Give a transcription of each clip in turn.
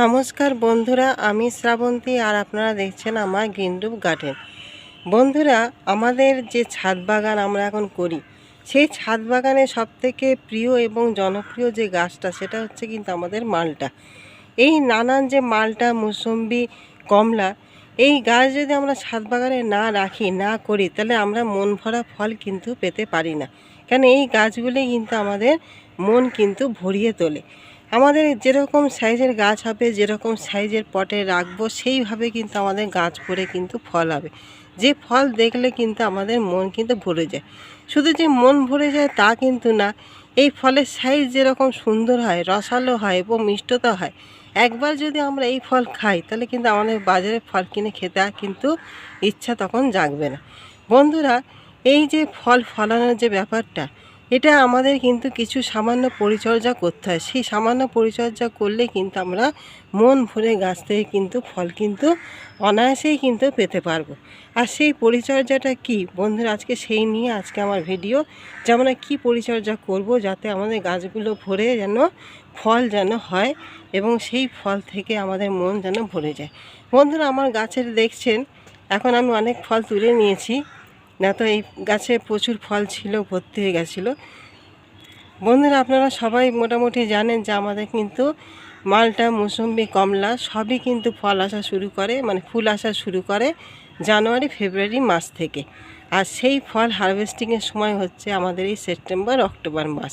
নমস্কার বন্ধুরা, আমি শ্রাবন্তী আর আপনারা দেখছেন আমার গ্রিনরুপ গার্ডেন বন্ধুরা, আমাদের যে ছাদ বাগান আমরা এখন করি, সেই ছাদ বাগানে সবথেকে প্রিয় এবং জনপ্রিয় যে গাছটা, সেটা হচ্ছে কিন্তু আমাদের মালটা। এই নানান যে মালটা, মুসম্বি, কমলা, এই গাছ যদি আমরা ছাদ বাগানে না রাখি, না করি, তাহলে আমরা মন ভরা ফল কিন্তু পেতে পারি না। কেন, এই গাছগুলি কিন্তু আমাদের মন কিন্তু ভরিয়ে তোলে। আমাদের যেরকম সাইজের গাছ হবে, যেরকম সাইজের পটে রাখব, সেইভাবে কিন্তু আমাদের গাছ পরে কিন্তু ফল হবে। যে ফল দেখলে কিন্তু আমাদের মন কিন্তু ভরে যায়। শুধু যে মন ভরে যায় তা কিন্তু না, এই ফলের সাইজ যেরকম সুন্দর হয়, রসালো হয় এবং মিষ্টতা হয়, একবার যদি আমরা এই ফল খাই, তাহলে কিন্তু আমাদের বাজারে ফল কিনে খেতে কিন্তু ইচ্ছা তখন জাগবে না। বন্ধুরা, এই যে ফল ফলানোর যে ব্যাপারটা এটা আমাদের কিন্তু কিছু সামান্য পরিচর্যা করতে হয়। সেই সামান্য পরিচর্যা করলে কিন্তু আমরা মন ভরে গাছ থেকে কিন্তু ফল কিন্তু অনায়াসেই কিন্তু পেতে পারব। আর সেই পরিচর্যাটা কি? বন্ধুরা, আজকে সেই নিয়ে আজকে আমার ভিডিও। যে আমরা কী পরিচর্যা করব যাতে আমাদের গাছগুলো ভরে যেন ফল যেন হয় এবং সেই ফল থেকে আমাদের মন যেন ভরে যায়। বন্ধুরা, আমার গাছের দেখছেন, এখন আমি অনেক ফল তুলে নিয়েছি। না তো এই গাছে প্রচুর ফল ছিল, ভর্তি হয়ে গেছিল। বন্ধুরা, আপনারা সবাই মোটামুটি জানেন যে আমাদের কিন্তু মালটা মুসম্বি কমলা সবই কিন্তু ফল আসা শুরু করে মানে ফুল আসা শুরু করে জানুয়ারি, ফেব্রুয়ারি মাস থেকে। আর সেই ফল হারভেস্টিংয়ের সময় হচ্ছে আমাদের এই সেপ্টেম্বর অক্টোবর মাস।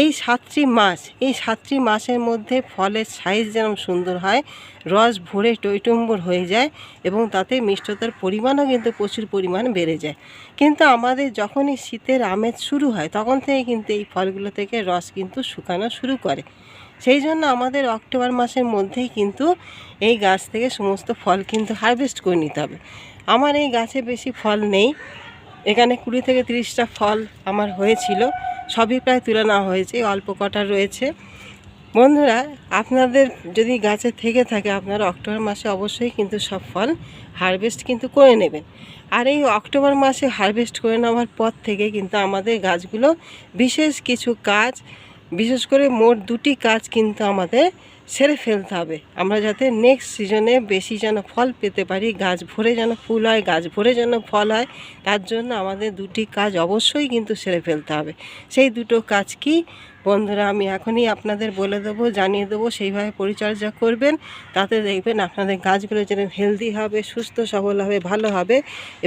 এই সাতটি মাস, এই সাতটি মাসের মধ্যে ফলের সাইজ যেন সুন্দর হয়, রস ভরে টইটম্বর হয়ে যায় এবং তাতে মিষ্টতার পরিমাণও কিন্তু প্রচুর পরিমাণ বেড়ে যায়। কিন্তু আমাদের যখনই শীতের আমেজ শুরু হয়, তখন থেকে কিন্তু এই ফলগুলো থেকে রস কিন্তু শুকানো শুরু করে। সেই জন্য আমাদের অক্টোবর মাসের মধ্যেই কিন্তু এই গাছ থেকে সমস্ত ফল কিন্তু হারভেস্ট করে নিতে হবে। আমার এই গাছে বেশি ফল নেই। এখানে কুড়ি থেকে তিরিশটা ফল আমার হয়েছিল। সবই প্রায় তুলে নেওয়া হয়েছে, অল্প কটা রয়েছে। বন্ধুরা, আপনাদের যদি গাছে থেকে থাকে, আপনারা অক্টোবর মাসে অবশ্যই কিন্তু সব ফল হারভেস্ট কিন্তু করে নেবেন। আর এই অক্টোবর মাসে হারভেস্ট করে নেওয়ার পর থেকে কিন্তু আমাদের গাছগুলো বিশেষ কিছু কাজ, বিশেষ করে মোট দুটি কাজ কিন্তু আমাদের সেরে ফেলতে হবে। আমরা যাতে নেক্সট সিজনে বেশি যেন ফল পেতে পারি, গাছ ভরে যেন ফুল হয়, গাছ ভরে যেন ফল হয়, তার জন্য আমাদের দুটি কাজ অবশ্যই কিন্তু সেরে ফেলতে হবে। সেই দুটো কাজ কি? বন্ধুরা, আমি এখনই আপনাদের বলে দেবো, জানিয়ে দেবো সেইভাবে পরিচর্যা করবেন। তাতে দেখবেন আপনাদের গাছগুলো যেন হেলদি হবে, সুস্থ, সবল হবে, ভালো হবে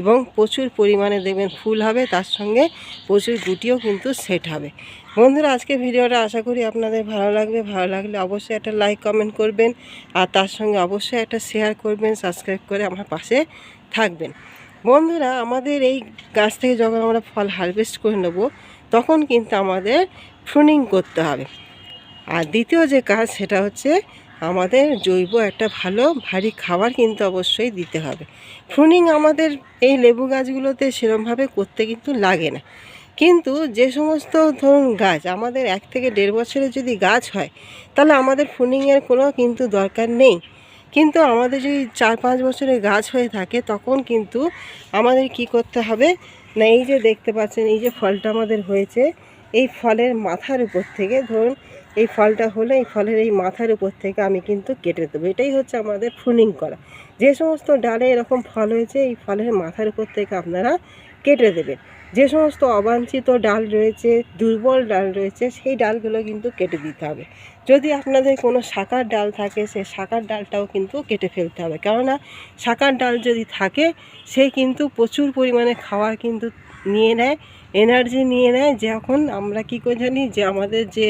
এবং প্রচুর পরিমাণে দেখবেন ফুল হবে, তার সঙ্গে প্রচুর গুটিও কিন্তু সেট হবে। বন্ধুরা আজকে ভিডিওটা আশা করি আপনাদের ভালো লাগবে। ভালো লাগলে অবশ্যই একটা লাইক কমেন্ট করবেন আর তার সঙ্গে অবশ্যই একটা শেয়ার করবেন সাবস্ক্রাইব করে আমার পাশে থাকবেন। বন্ধুরা, আমাদের এই গাছ থেকে যখন আমরা ফল হারভেস্ট করে নেব, তখন কিন্তু আমাদের প্রুনিং করতে হবে। আর দ্বিতীয় যে কাজ, সেটা হচ্ছে আমাদের জৈব একটা ভালো, ভারী খাবার কিন্তু অবশ্যই দিতে হবে। প্রুনিং আমাদের এই লেবু গাছগুলোতে সেরমভাবে করতে কিন্তু লাগে না। কিন্তু যে সমস্ত ধরুন গাছ, আমাদের এক থেকে দেড় বছরের যদি গাছ হয়, তাহলে আমাদের প্রুনিংয়ের কোনো কিন্তু দরকার নেই। কিন্তু আমাদের যদি চার পাঁচ বছরের গাছ হয়ে থাকে, তখন কিন্তু আমাদের কি করতে হবে? না, এই যে দেখতে পাচ্ছেন, এই যে ফলটা আমাদের হয়েছে এই ফলের মাথার উপর থেকে ধরুন, এই ফলটা হলে এই ফলের এই মাথার উপর থেকে আমি কিন্তু কেটে দেবো। এটাই হচ্ছে আমাদের প্রুনিং করা। যে সমস্ত ডালে এরকম ফল হয়েছে, এই ফলের মাথার উপর থেকে আপনারা কেটে দেবেন। যে সমস্ত অবাঞ্ছিত ডাল রয়েছে, দুর্বল ডাল রয়েছে, সেই ডালগুলো কিন্তু কেটে দিতে হবে। যদি আপনাদের কোনো শাকার ডাল থাকে সেই শাকার ডালটাও কিন্তু কেটে ফেলতে হবে। কেননা, শাকার ডাল যদি থাকে, সে কিন্তু প্রচুর পরিমাণে খাবার কিন্তু নিয়ে নেয় এনার্জি নিয়ে নেয় যখন আমরা কী করে জানি যে আমাদের যে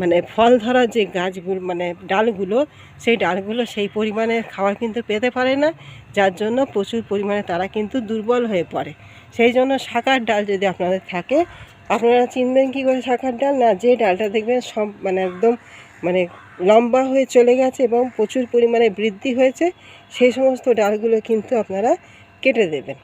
মানে ফল ধরা যে গাছগুলো মানে ডালগুলো, সেই ডালগুলো সেই পরিমাণে খাবার কিন্তু পেতে পারে না, যার জন্য প্রচুর পরিমাণে তারা কিন্তু দুর্বল হয়ে পড়ে। সেই জন্য শাকার ডাল যদি আপনাদের থাকে, আপনারা চিনবেন কী করে শাকার ডাল? না, যে ডালটা দেখবেন সব মানে একদম মানে লম্বা হয়ে চলে গেছে এবং প্রচুর পরিমাণে বৃদ্ধি হয়েছে, সেই সমস্ত ডালগুলো কিন্তু আপনারা কেটে দেবেন।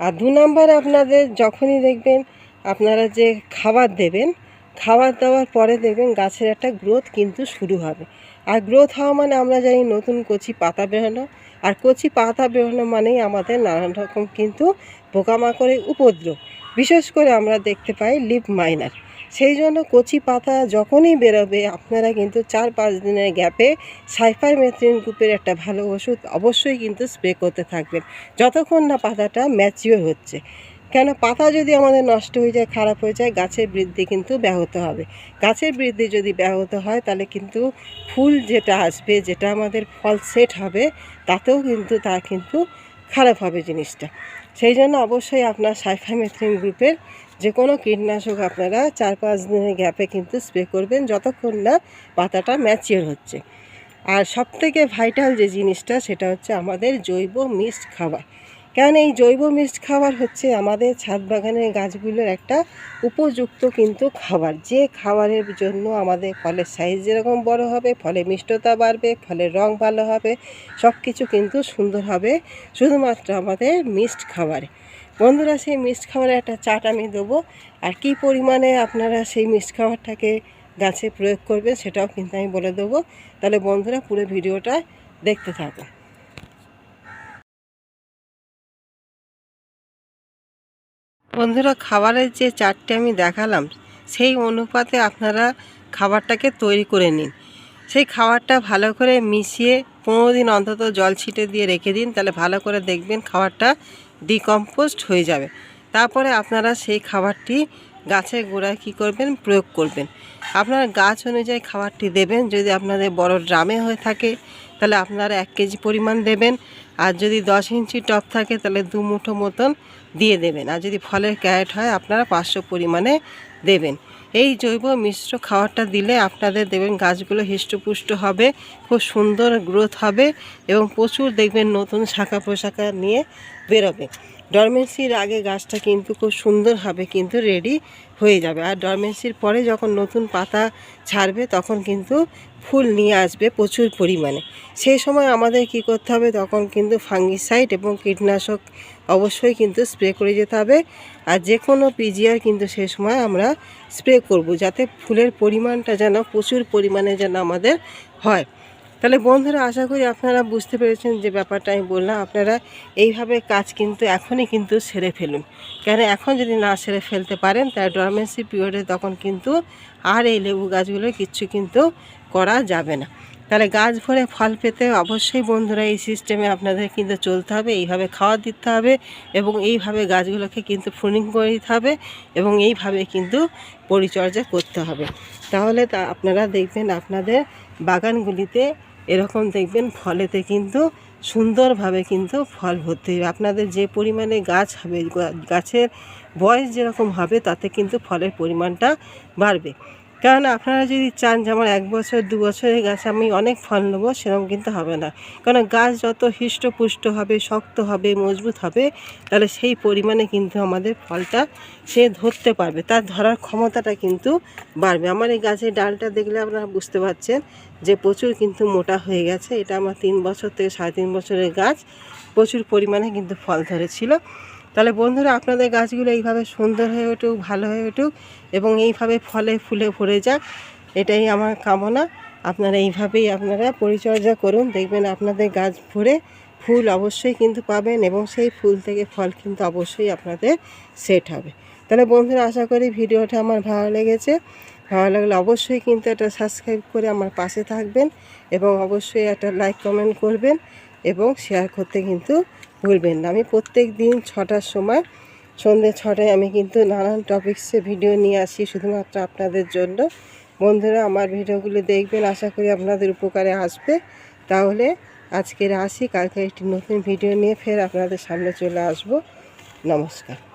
আর দু নম্বরে আপনাদের যখনই দেখবেন আপনারা যে খাবার দেবেন, খাবার দেওয়ার পরে দেখবেন গাছের একটা গ্রোথ কিন্তু শুরু হবে। আর গ্রোথ হওয়া মানে আমরা জানি নতুন কচি পাতা বেরোনো, আর কচি পাতা বেরোনো মানেই আমাদের নানান রকম কিন্তু পোকামাকড়ের উপদ্রব। বিশেষ করে আমরা দেখতে পাই লিপ মাইনার সেই জন্য কচি পাতা যখনই বেরোবে, আপনারা কিন্তু চার পাঁচ দিনের গ্যাপে সাইফার মেথ্রিন গ্রুপের একটা ভালো ওষুধ অবশ্যই কিন্তু স্প্রে করতে থাকবেন। যতক্ষণ না পাতাটা ম্যাচিওর হচ্ছে। কেন পাতা যদি আমাদের নষ্ট হয়ে যায়, খারাপ হয়ে যায়, গাছের বৃদ্ধি কিন্তু ব্যাহত হবে। গাছের বৃদ্ধি যদি ব্যাহত হয়, তাহলে কিন্তু ফুল যেটা আসবে, যেটা আমাদের ফল সেট হবে, তাতেও কিন্তু তা কিন্তু খারাপ হবে জিনিসটা। সেই জন্য অবশ্যই আপনার সাইফামেথ্রিন গ্রুপের যে কোনো কীটনাশক আপনারা চার পাঁচ দিনের গ্যাপে কিন্তু স্প্রে করবেন যতক্ষণ না পাতাটা ম্যাচিওর হচ্ছে। আর সবথেকে ভাইটাল যে জিনিসটা সেটা হচ্ছে আমাদের জৈব মিক্সড খাবার। কেন এই জৈব মিক্সড খাবার হচ্ছে আমাদের ছাদ বাগানের গাছগুলোর একটা উপযুক্ত কিন্তু খাবার। যে খাবারের জন্য আমাদের ফলের সাইজ যেরকম বড় হবে ফলে মিষ্টতা বাড়বে, ফলের রং ভালো হবে সব কিছু কিন্তু সুন্দর হবে শুধুমাত্র আমাদের মিক্সড খাবারে। বন্ধুরা, সেই মিক্সড খাবারের একটা চাট আমি দেবো। আর কি পরিমাণে আপনারা সেই মিক্সড খাবারটাকে গাছে প্রয়োগ করবেন সেটাও কিন্তু আমি বলে দেবো। তাহলে বন্ধুরা, পুরো ভিডিওটা দেখতে থাকুন। বন্ধুরা, খাবারের যে চারটে আমি দেখালাম, সেই অনুপাতে আপনারা খাবারটাকে তৈরি করে নিন। সেই খাবারটা ভালো করে মিশিয়ে পনেরো দিন অন্তত জল ছিটে দিয়ে রেখে দিন। তাহলে ভালো করে দেখবেন খাবারটা ডিকম্পোস্ট হয়ে যাবে। তারপরে আপনারা সেই খাবারটি গাছের গোড়ায় কী করবেন? প্রয়োগ করবেন। আপনার গাছ অনুযায়ী খাবারটি দেবেন। যদি আপনাদের বড় ড্রামে হয়ে থাকে, তাহলে আপনারা এক কেজি পরিমাণ দেবেন। আর যদি দশ ইঞ্চি টপ থাকে, তাহলে দু মুঠো মতন দিয়ে দেবেন। আর যদি ফলের ক্যারেট হয়, আপনারা পাঁচশো পরিমাণে দেবেন। এই জৈব মিশ্র খাওয়ারটা দিলে আপনাদের দেখবেন গাছগুলো হৃষ্টপুষ্ট হবে, খুব সুন্দর গ্রোথ হবে এবং প্রচুর দেখবেন নতুন শাখা পোশাখা নিয়ে বেরোবে। ডরমেন্সির আগে গাছটা কিন্তু খুব সুন্দরভাবে কিন্তু রেডি হয়ে যাবে। আর ডরমেন্সির পরে যখন নতুন পাতা ছাড়বে, তখন কিন্তু ফুল নিয়ে আসবে প্রচুর পরিমাণে। সেই সময় আমাদের কি করতে হবে, তখন কিন্তু ফাঙ্গিসাইড এবং কীটনাশক অবশ্যই কিন্তু স্প্রে করে যেতে হবে। আর যে কোনো পিজিআর কিন্তু সেই সময় আমরা স্প্রে করব, যাতে ফুলের পরিমাণটা যেন প্রচুর পরিমাণে যেন আমাদের হয়। তাহলে বন্ধুরা, আশা করি আপনারা বুঝতে পেরেছেন যে ব্যাপারটা আমি বললাম। আপনারা এইভাবে কাজ কিন্তু এখনই কিন্তু সেরে ফেলুন। কেন এখন যদি না সেরে ফেলতে পারেন তার ডরমেন্সি পিরিয়ডে তখন কিন্তু আর এই লেবু গাছগুলো কিচ্ছু কিন্তু করা যাবে না। তাহলে গাছ ভরে ফল পেতে অবশ্যই বন্ধুরা এই সিস্টেমে আপনাদের কিন্তু চলতে হবে, এইভাবে খাওয়া দিতে হবে এবং এইভাবে গাছগুলোকে কিন্তু ফুনিং করে দিতে হবে এবং এইভাবে কিন্তু পরিচর্যা করতে হবে। তাহলে তা আপনারা দেখবেন আপনাদের বাগানগুলিতে এরকম দেখবেন ফলেতে কিন্তু সুন্দরভাবে কিন্তু ফল ভর্তি হবে। আপনাদের যে পরিমাণে গাছ হবে গাছের বয়স যেরকম হবে, তাতে কিন্তু ফলের পরিমাণটা বাড়বে। কারণ আপনারা যদি চান যে আমার এক বছর, দু বছরের গাছ আমি অনেক ফল নেব, সেরকম কিন্তু হবে না। কারণ গাছ যত হৃষ্টপুষ্ট হবে, শক্ত হবে, মজবুত হবে, তাহলে সেই পরিমাণে কিন্তু আমাদের ফলটা সে ধরতে পারবে। তার ধরার ক্ষমতাটা কিন্তু বাড়বে। আমার এই গাছের ডালটা দেখলে আপনারা বুঝতে পারছেন যে প্রচুর কিন্তু মোটা হয়ে গেছে। এটা আমার তিন বছর থেকে সাড়ে তিন বছরের গাছ। প্রচুর পরিমাণে কিন্তু ফল ধরেছিল। তাহলে বন্ধুরা আপনাদের গাছগুলো এইভাবে সুন্দর হয়ে উঠুক, ভালো হয়ে উঠুক এবং এইভাবে ফলে ফুলে ভরে যাক, এটাই আমার কামনা। আপনারা এইভাবেই আপনারা পরিচর্যা করুন, দেখবেন আপনাদের গাছ ভরে ফুল অবশ্যই কিন্তু পাবেন এবং সেই ফুল থেকে ফল কিন্তু অবশ্যই আপনাদের সেট হবে। তাহলে বন্ধুরা আশা করি ভিডিওটা আমার ভালো লেগেছে। ভালো লাগলে অবশ্যই কিন্তু একটা সাবস্ক্রাইব করে আমার পাশে থাকবেন এবং অবশ্যই একটা লাইক কমেন্ট করবেন। এবং শেয়ার করতে কিন্তু ভুলবেন না। আমি প্রত্যেক দিন ছটার সময়, সন্ধ্যে ছটায় আমি কিন্তু নানান টপিক্সে ভিডিও নিয়ে আসি শুধুমাত্র আপনাদের জন্য। বন্ধুরা, আমার ভিডিওগুলো দেখবেন, আশা করি আপনাদের উপকারে আসবে। তাহলে আজকের আসি কালকে একটি নতুন ভিডিও নিয়ে ফের আপনাদের সামনে চলে আসব। নমস্কার।